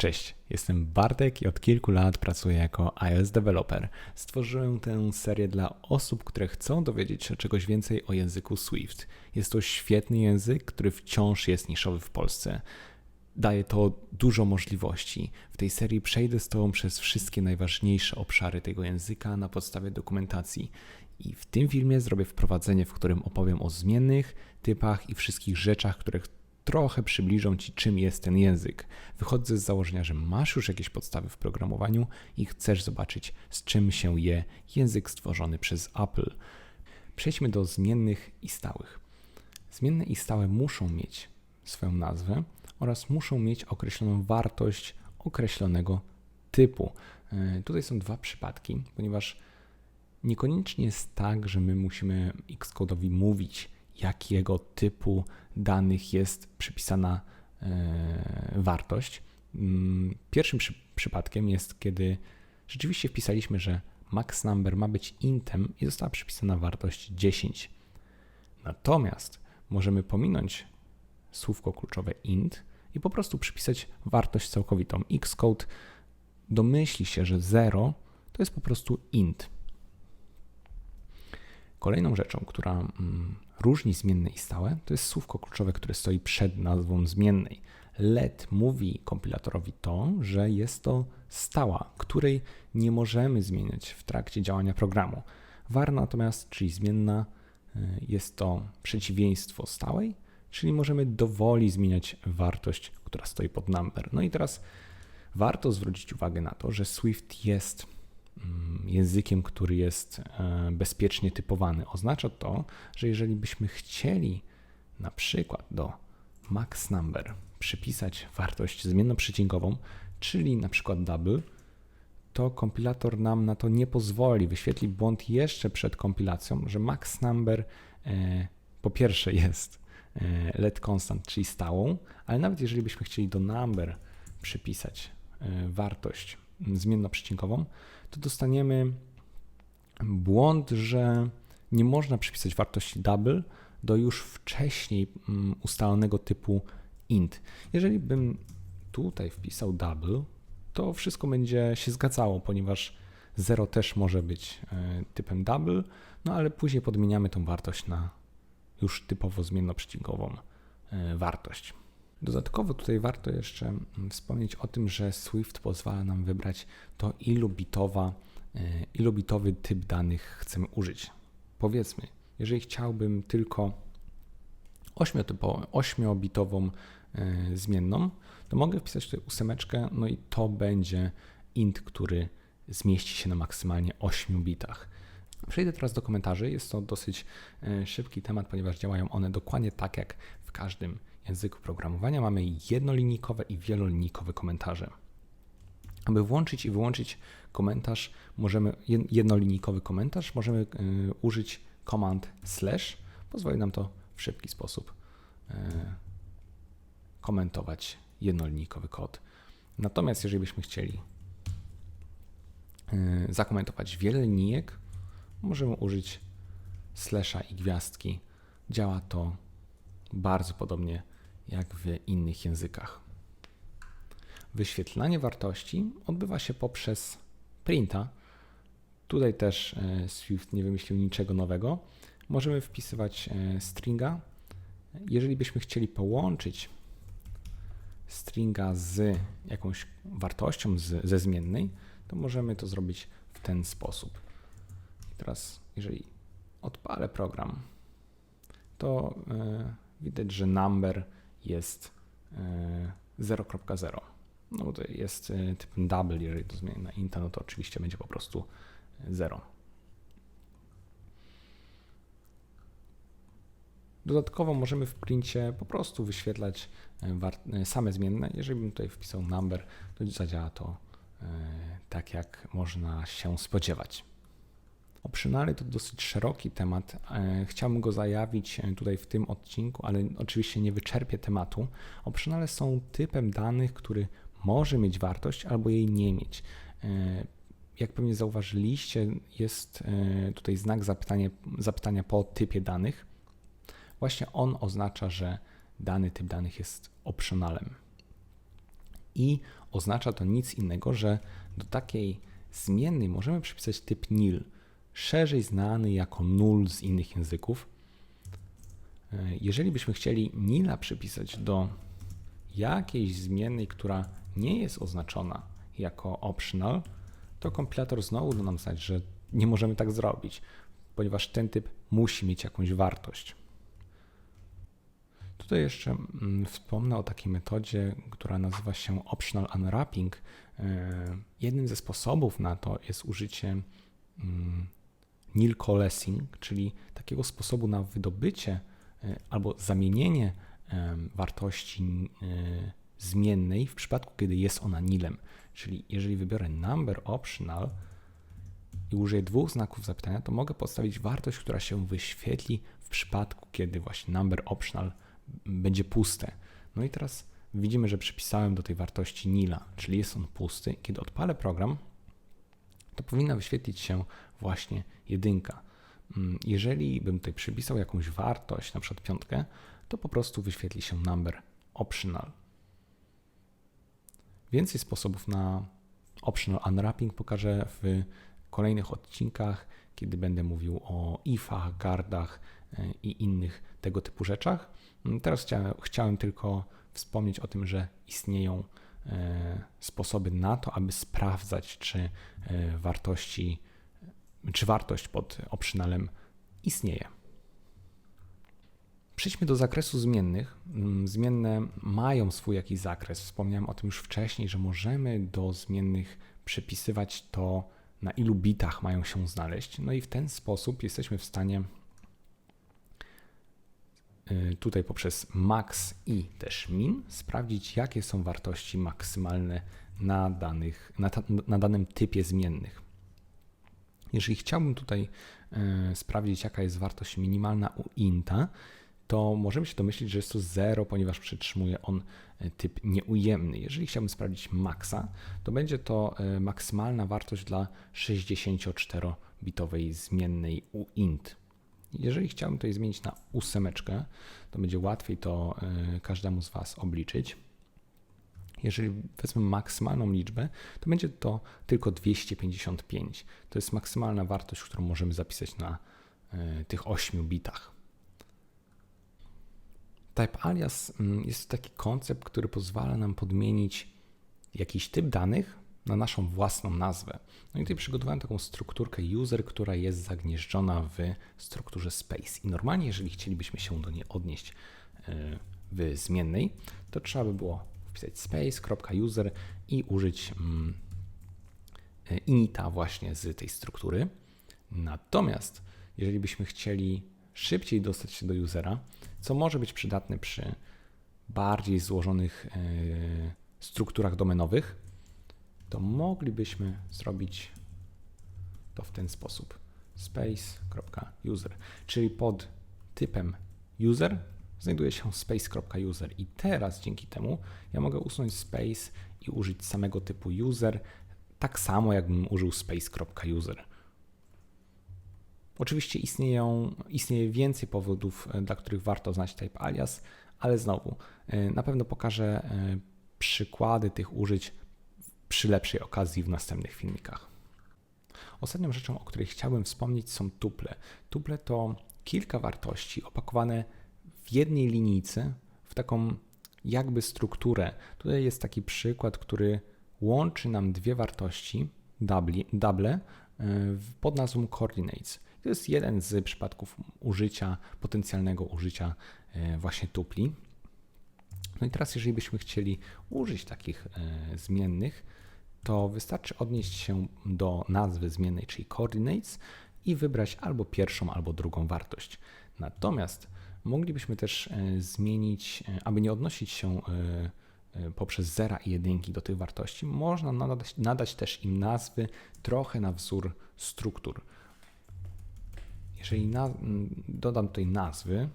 Cześć, jestem Bartek i od kilku lat pracuję jako iOS developer. Stworzyłem tę serię dla osób, które chcą dowiedzieć się czegoś więcej o języku Swift. Jest to świetny język, który wciąż jest niszowy w Polsce. Daje to dużo możliwości. W tej serii przejdę z Tobą przez wszystkie najważniejsze obszary tego języka na podstawie dokumentacji. I w tym filmie zrobię wprowadzenie, w którym opowiem o zmiennych, typach i wszystkich rzeczach, które trochę przybliżą Ci, czym jest ten język. Wychodzę z założenia, że masz już jakieś podstawy w programowaniu i chcesz zobaczyć, z czym się je język stworzony przez Apple. Przejdźmy do zmiennych i stałych. Zmienne i stałe muszą mieć swoją nazwę oraz muszą mieć określoną wartość określonego typu. E, tutaj są dwa przypadki, ponieważ niekoniecznie jest tak, że my musimy Xcode'owi mówić, jakiego typu danych jest przypisana e, wartość. Mm, pierwszym przy, przypadkiem jest, kiedy rzeczywiście wpisaliśmy, że max number ma być intem i została przypisana wartość 10. Natomiast możemy pominąć słówko kluczowe int i po prostu przypisać wartość całkowitą. Xcode domyśli się, że 0 to jest po prostu int. Kolejną rzeczą, która mm, różni zmienne i stałe, to jest słówko kluczowe, które stoi przed nazwą zmiennej. Let mówi kompilatorowi to, że jest to stała, której nie możemy zmieniać w trakcie działania programu. Var natomiast, czyli zmienna, y, jest to przeciwieństwo stałej, czyli możemy dowoli zmieniać wartość, która stoi pod number. No i teraz warto zwrócić uwagę na to, że Swift jest językiem, który jest e, bezpiecznie typowany. Oznacza to, że jeżeli byśmy chcieli na przykład do max number przypisać wartość zmiennoprzycinkową, czyli na przykład double, to kompilator nam na to nie pozwoli. Wyświetli błąd jeszcze przed kompilacją, że max number e, po pierwsze jest e, let constant, czyli stałą, ale nawet jeżeli byśmy chcieli do number przypisać wartość zmiennoprzycinkową, to dostaniemy błąd, że nie można przypisać wartości double do już wcześniej mm, ustalonego typu int. Jeżeli bym tutaj wpisał double, to wszystko będzie się zgadzało, ponieważ 0 też może być e, typem double, no ale później podmieniamy tą wartość na już typowo zmiennoprzycinkową e, wartość. Dodatkowo tutaj warto jeszcze mm, wspomnieć o tym, że Swift pozwala nam wybrać to ilu, bitowa, e, ilu bitowy typ danych chcemy użyć. Powiedzmy, jeżeli chciałbym tylko 8-bitową e, zmienną, to mogę wpisać tutaj ósemeczkę, no i to będzie int, który zmieści się na maksymalnie 8 bitach. Przejdę teraz do komentarzy. Jest to dosyć e, szybki temat, ponieważ działają one dokładnie tak jak w każdym języku programowania mamy jednolinijkowe i wielolinijkowe komentarze. Aby włączyć i wyłączyć komentarz, możemy jednolinijkowy komentarz, możemy y, użyć command slash. Pozwoli nam to w szybki sposób y, komentować jednolinijkowy kod. Natomiast jeżeli byśmy chcieli y, zakomentować wiele linijek, możemy użyć slasha i gwiazdki. Działa to bardzo podobnie jak w innych językach. Wyświetlanie wartości odbywa się poprzez printa. Tutaj też e, Swift nie wymyślił niczego nowego. Możemy wpisywać e, stringa. Jeżeli byśmy chcieli połączyć stringa z jakąś wartością z, ze zmiennej, to możemy to zrobić w ten sposób. I teraz, jeżeli odpalę program, to e, widać, że number jest 0.0. E, no to jest e, typem double, jeżeli to zmieni na inta, no to oczywiście będzie po prostu 0. Dodatkowo możemy w princie po prostu wyświetlać e, same zmienne. Jeżeli bym tutaj wpisał number, to zadziała to tak, jak można się spodziewać. Optionale to dosyć szeroki temat. E, chciałbym go zajawić e, tutaj w tym odcinku, ale oczywiście nie wyczerpię tematu. Optionale są typem danych, który może mieć wartość albo jej nie mieć. E, jak pewnie zauważyliście, jest tutaj znak zapytania, zapytania po typie danych. Właśnie on oznacza, że dany typ danych jest optionalem. I oznacza to nic innego, że do takiej zmiennej możemy przypisać typ nil, szerzej znany jako null z innych języków. E, jeżeli byśmy chcieli nila przypisać do jakiejś zmiennej, która nie jest oznaczona jako optional, to kompilator znowu da nam znać, że nie możemy tak zrobić, ponieważ ten typ musi mieć jakąś wartość. Tutaj jeszcze mm, wspomnę o takiej metodzie, która nazywa się optional unwrapping. E, jednym ze sposobów na to jest użycie mm, nil coalescing, czyli takiego sposobu na wydobycie e, albo zamienienie wartości e, zmiennej w przypadku, kiedy jest ona nilem. Czyli jeżeli wybiorę number optional i użyję dwóch znaków zapytania, to mogę podstawić wartość, która się wyświetli w przypadku, kiedy właśnie number optional będzie puste. No i teraz widzimy, że przypisałem do tej wartości nila, czyli jest on pusty. Kiedy odpalę program, to powinna wyświetlić się właśnie jedynka. Mm, jeżeli bym tutaj przypisał jakąś wartość, na przykład piątkę, to po prostu wyświetli się number optional. Więcej sposobów na optional unwrapping pokażę w kolejnych odcinkach, kiedy będę mówił o ifach, gardach e, i innych tego typu rzeczach. Mm, teraz chciałem, chciałem tylko wspomnieć o tym, że istnieją e, sposoby na to, aby sprawdzać, czy e, wartości, czy wartość pod optionalem istnieje. Przejdźmy do zakresu zmiennych. Mm, zmienne mają swój jakiś zakres. Wspomniałem o tym już wcześniej, że możemy do zmiennych przypisywać to, na ilu bitach mają się znaleźć. No i w ten sposób jesteśmy w stanie y, tutaj poprzez max i też min sprawdzić, jakie są wartości maksymalne na, danych, na, na danym typie zmiennych. Jeżeli chciałbym tutaj y, sprawdzić, jaka jest wartość minimalna u inta, to możemy się domyślić, że jest to 0, ponieważ przytrzymuje on e, typ nieujemny. Jeżeli chciałbym sprawdzić maksa, to będzie to e, maksymalna wartość dla 64-bitowej zmiennej uint. Jeżeli chciałbym to zmienić na ósemeczkę, to będzie łatwiej to e, każdemu z Was obliczyć. Jeżeli wezmę maksymalną liczbę, to będzie to tylko 255. To jest maksymalna wartość, którą możemy zapisać na tych 8 bitach. Type alias mm, jest taki koncept, który pozwala nam podmienić jakiś typ danych na naszą własną nazwę. No i tutaj przygotowałem taką strukturkę user, która jest zagnieżdżona w strukturze space. I normalnie, jeżeli chcielibyśmy się do niej odnieść e, w zmiennej, to trzeba by było wpisać space.user i użyć mm, e, inita właśnie z tej struktury. Natomiast jeżeli byśmy chcieli szybciej dostać się do usera, co może być przydatne przy bardziej złożonych e, strukturach domenowych, to moglibyśmy zrobić to w ten sposób. space.user, czyli pod typem user znajduje się space.user i teraz dzięki temu ja mogę usunąć space i użyć samego typu user, tak samo jakbym użył space.user. Oczywiście istnieją, istnieje więcej powodów, e, dla których warto znać type alias, ale znowu e, na pewno pokażę e, przykłady tych użyć przy lepszej okazji w następnych filmikach. Ostatnią rzeczą, o której chciałbym wspomnieć, są tuple. Tuple to kilka wartości opakowane w jednej linijce, w taką jakby strukturę. Tutaj jest taki przykład, który łączy nam dwie wartości, double, pod nazwą coordinates. To jest jeden z przypadków użycia, potencjalnego użycia e, właśnie tupli. No i teraz, jeżeli byśmy chcieli użyć takich e, zmiennych, to wystarczy odnieść się do nazwy zmiennej, czyli coordinates i wybrać albo pierwszą, albo drugą wartość. Natomiast moglibyśmy też e, zmienić, aby nie odnosić się poprzez zera i jedynki do tych wartości, można nadać, nadać też im nazwy trochę na wzór struktur. Jeżeli na, dodam tutaj nazwy,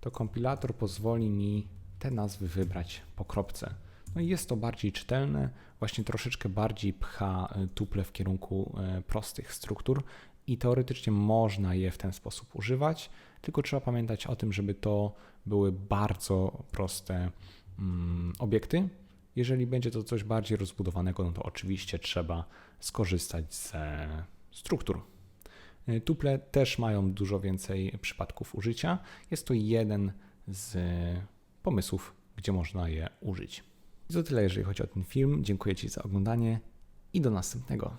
to kompilator pozwoli mi te nazwy wybrać po kropce. No i jest to bardziej czytelne, właśnie troszeczkę bardziej pcha e, tuple w kierunku e, prostych struktur i teoretycznie można je w ten sposób używać, tylko trzeba pamiętać o tym, żeby to były bardzo proste mm, obiekty. Jeżeli będzie to coś bardziej rozbudowanego, no to oczywiście trzeba skorzystać ze struktur. Y, Tuple też mają dużo więcej przypadków użycia. Jest to jeden z pomysłów, gdzie można je użyć. I to tyle, jeżeli chodzi o ten film. Dziękuję Ci za oglądanie i do następnego.